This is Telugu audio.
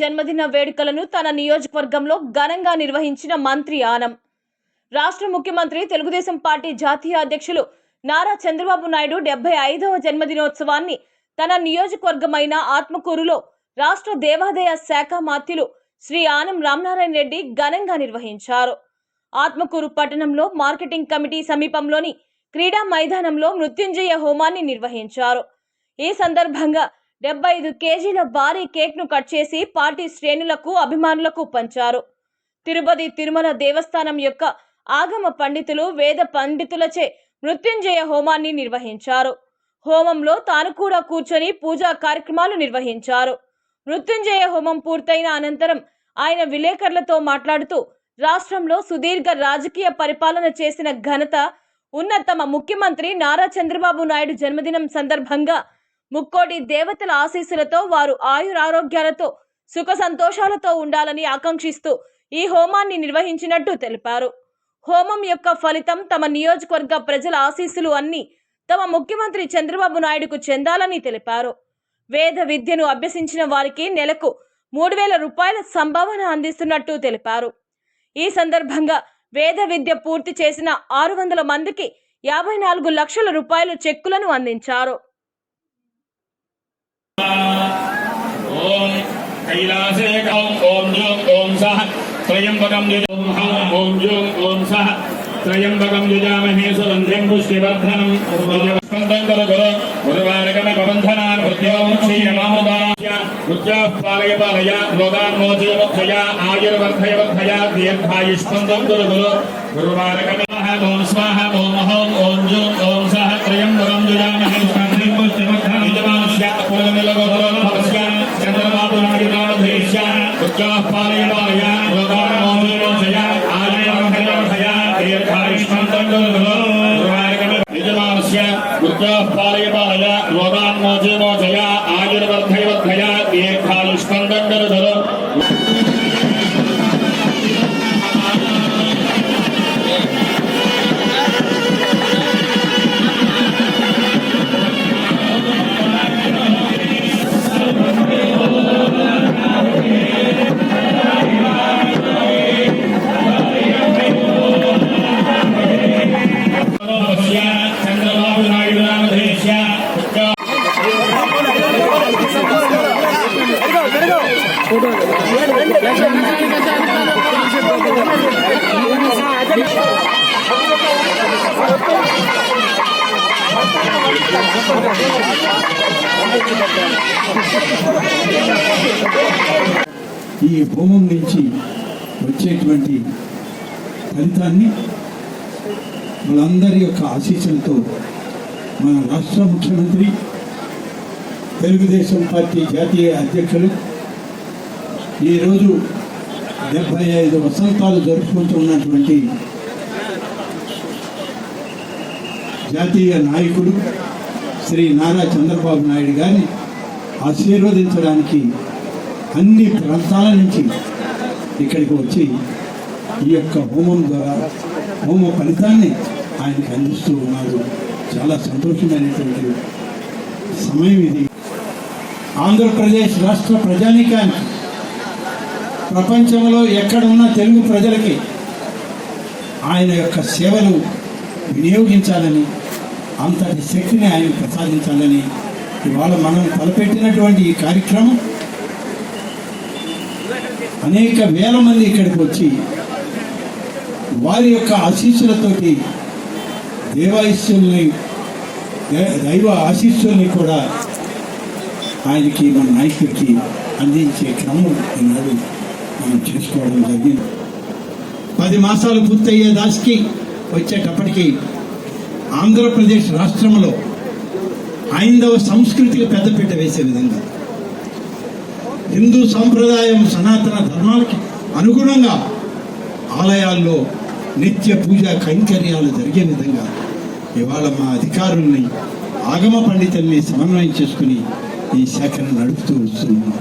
జన్మదిన వేడుకలను తన నియోజకవర్గంలో ఘనంగా నిర్వహించిన మంత్రి ఆనం. రాష్ట్ర ముఖ్యమంత్రి తెలుగుదేశం పార్టీ జాతీయ అధ్యక్షులు నారా చంద్రబాబు నాయుడు డెబ్బై ఐదవ జన్మదినోత్సవాన్ని తన నియోజకవర్గమైన ఆత్మకూరులో రాష్ట్ర దేవాదాయ శాఖ మాత్యులు శ్రీ ఆనం రామనారాయణ రెడ్డి ఘనంగా నిర్వహించారు. ఆత్మకూరు పట్టణంలో మార్కెటింగ్ కమిటీ సమీపంలోని క్రీడా మైదానంలో మృత్యుంజయ హోమాన్ని నిర్వహించారు. ఈ సందర్భంగా డెబ్బై ఐదు కేజీల భారీ కేక్ను కట్ చేసి పార్టీ శ్రేణులకు అభిమానులకు పంచారు. తిరుపతి తిరుమల దేవస్థానం యొక్క ఆగమ పండితులు వేద పండితులచే మృత్యుంజయ హోమాన్ని నిర్వహించారు. హోమంలో తాను కూడా కూర్చొని పూజా కార్యక్రమాలు నిర్వహించారు. మృత్యుంజయ హోమం పూర్తయిన అనంతరం ఆయన విలేకరులతో మాట్లాడుతూ రాష్ట్రంలో సుదీర్ఘ రాజకీయ పరిపాలన చేసిన ఘనత ఉన్న తమ ముఖ్యమంత్రి నారా చంద్రబాబు నాయుడు జన్మదినం సందర్భంగా ముక్కోటి దేవతల ఆశీస్సులతో వారు ఆయురారోగ్యాలతో సుఖ సంతోషాలతో ఉండాలని ఆకాంక్షిస్తూ ఈ హోమాన్ని నిర్వహించినట్టు తెలిపారు. హోమం యొక్క ఫలితం తమ నియోజకవర్గ ప్రజల ఆశీస్సులు అన్ని తమ ముఖ్యమంత్రి చంద్రబాబు నాయుడుకు చెందాలని తెలిపారు. వేద విద్యను అభ్యసించిన వారికి నెలకు మూడు వేల రూపాయల సంభావన అందిస్తున్నట్టు తెలిపారు. ఈ సందర్భంగా వేద విద్య పూర్తి చేసిన ఆరు వందల మందికి యాభై నాలుగు లక్షల రూపాయల చెక్కులను అందించారు. ఓం కైలాసే ఓం ఓం యోం ఓం సహ త్రయంబకం యుజం హం ఓం యోం ఓం సహ త్రయంబకం యుజామహే సుగంధిం పుష్టివర్ధనం స్కందం గురు గురు గురువారకమ పాలయ లోకాన్ మోచయ ముక్షయ ఆయుర్వర్ధయ వర్ధయ దీర్ఘాయుష్మందం గురు గురు ఓం స్వాహ ఓం హోం ఉచ్చాః పాలయ పాలయ లోకాన్ మోచయ ఆయుర్వర్ధయ ఈ హోమం నుంచి వచ్చేటువంటి ఫలితాన్ని వాళ్ళందరి యొక్క ఆశీస్సులతో మన రాష్ట్ర ముఖ్యమంత్రి తెలుగుదేశం పార్టీ జాతీయ అధ్యక్షులు ఈరోజు డెబ్బై ఐదు వసంతాలు జరుపుకుంటున్నటువంటి జాతీయ నాయకుడు శ్రీ నారా చంద్రబాబు నాయుడు గారిని ఆశీర్వదించడానికి అన్ని ప్రాంతాల నుంచి ఇక్కడికి వచ్చి ఈ యొక్క హోమం ద్వారా హోమ ఫలితాన్ని ఆయనకి అందిస్తూ ఉన్నారు. చాలా సంతోషమైనటువంటి సమయం ఇది. ఆంధ్రప్రదేశ్ రాష్ట్ర ప్రజానీకానికి ప్రపంచంలో ఎక్కడున్న తెలుగు ప్రజలకి ఆయన యొక్క సేవలు వినియోగించాలని అంతటి శక్తిని ఆయన ప్రసాదించాలని ఇవాళ మనం తలపెట్టినటువంటి ఈ కార్యక్రమం. అనేక వేల మంది ఇక్కడికి వచ్చి వారి యొక్క ఆశీస్సులతోటి దేవాశీస్సుల్ని దే- దైవ ఆశీస్సుల్ని కూడా ఆయనకి మన నాయకుడికి అందించే క్రమం ఈనాడు. మనం చేసుకోవడం జరిగింది. పది మాసాలు పూర్తయ్యే దానికి వచ్చేటప్పటికి ఆంధ్రప్రదేశ్ రాష్ట్రంలో ఐందవ సంస్కృతికి పెద్దపీట వేసే విధంగా హిందూ సాంప్రదాయం సనాతన ధర్మాలకి అనుగుణంగా ఆలయాల్లో నిత్య పూజ కైంకర్యాలు జరిగే విధంగా ఇవాళ మా అధికారుల్ని ఆగమ పండితుల్ని సమన్వయం చేసుకుని ఈ శాఖను నడుపుతూ వస్తున్నాం.